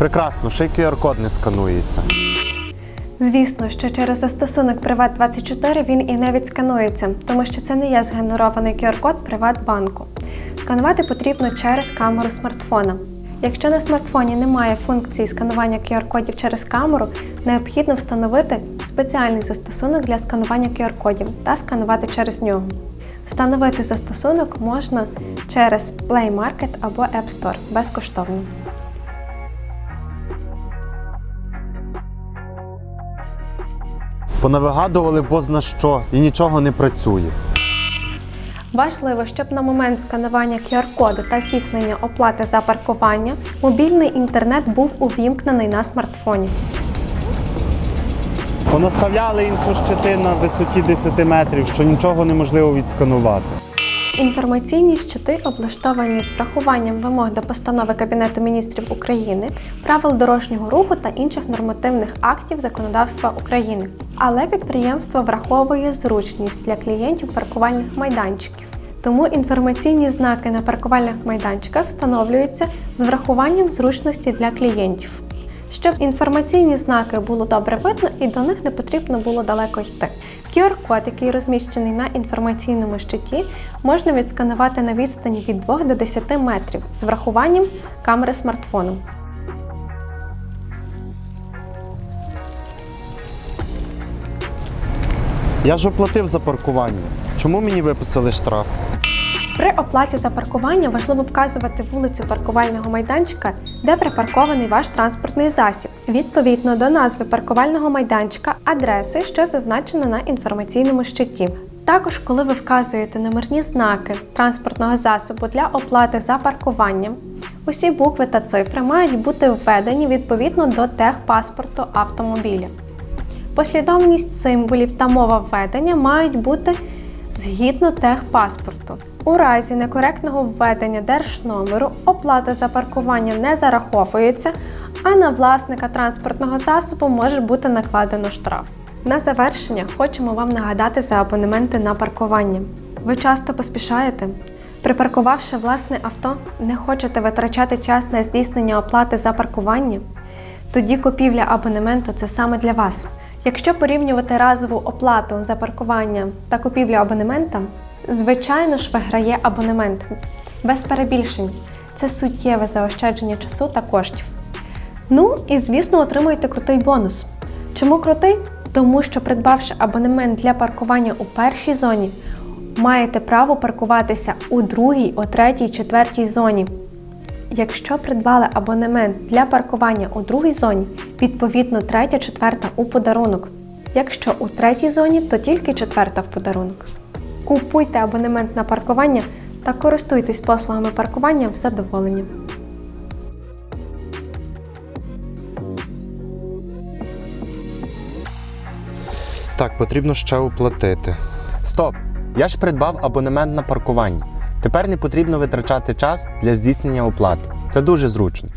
Прекрасно, ще й QR-код не сканується. Звісно, що через застосунок Приват24 він і не відсканується, тому що це не є згенерований QR-код Приватбанку. Сканувати потрібно через камеру смартфона. Якщо на смартфоні немає функції сканування QR-кодів через камеру, необхідно встановити спеціальний застосунок для сканування QR-кодів та сканувати через нього. Встановити застосунок можна через Play Market або App Store безкоштовно. Понавигадували бозна що і нічого не працює. Важливо, щоб на момент сканування QR-коду та здійснення оплати за паркування мобільний інтернет був увімкнений на смартфоні. Понаставляли інфощити на висоті 10 метрів, що нічого неможливо відсканувати. Інформаційні щити облаштовані з врахуванням вимог до постанови Кабінету міністрів України, правил дорожнього руху та інших нормативних актів законодавства України. Але підприємство враховує зручність для клієнтів паркувальних майданчиків. Тому інформаційні знаки на паркувальних майданчиках встановлюються з врахуванням зручності для клієнтів. Щоб інформаційні знаки було добре видно і до них не потрібно було далеко йти. QR-код, який розміщений на інформаційному щиті, можна відсканувати на відстані від 2 до 10 метрів з врахуванням камери смартфону. Я ж оплатив за паркування. Чому мені виписали штраф? При оплаті за паркування важливо вказувати вулицю паркувального майданчика, де припаркований ваш транспортний засіб, відповідно до назви паркувального майданчика, адреси, що зазначено на інформаційному щиті. Також, коли ви вказуєте номерні знаки транспортного засобу для оплати за паркуванням, усі букви та цифри мають бути введені відповідно до техпаспорту автомобіля. Послідовність символів та мова введення мають бути згідно техпаспорту. У разі некоректного введення держномеру оплата за паркування не зараховується, а на власника транспортного засобу може бути накладено штраф. На завершення хочемо вам нагадати за абонементи на паркування. Ви часто поспішаєте? Припаркувавши власне авто, не хочете витрачати час на здійснення оплати за паркування? Тоді купівля абонементу це саме для вас. Якщо порівнювати разову оплату за паркування та купівлю абонемента, звичайно ж виграє абонемент. Без перебільшень. Це суттєве заощадження часу та коштів. Ну і звісно, отримуєте крутий бонус. Чому крутий? Тому що придбавши абонемент для паркування у першій зоні, маєте право паркуватися у другій, у третій, четвертій зоні. Якщо придбали абонемент для паркування у другій зоні, відповідно третя, четверта у подарунок. Якщо у третій зоні, то тільки четверта в подарунок. Купуйте абонемент на паркування та користуйтесь послугами паркування в задоволення. Так, потрібно ще оплатити. Стоп! Я ж придбав абонемент на паркування. Тепер не потрібно витрачати час для здійснення оплати. Це дуже зручно.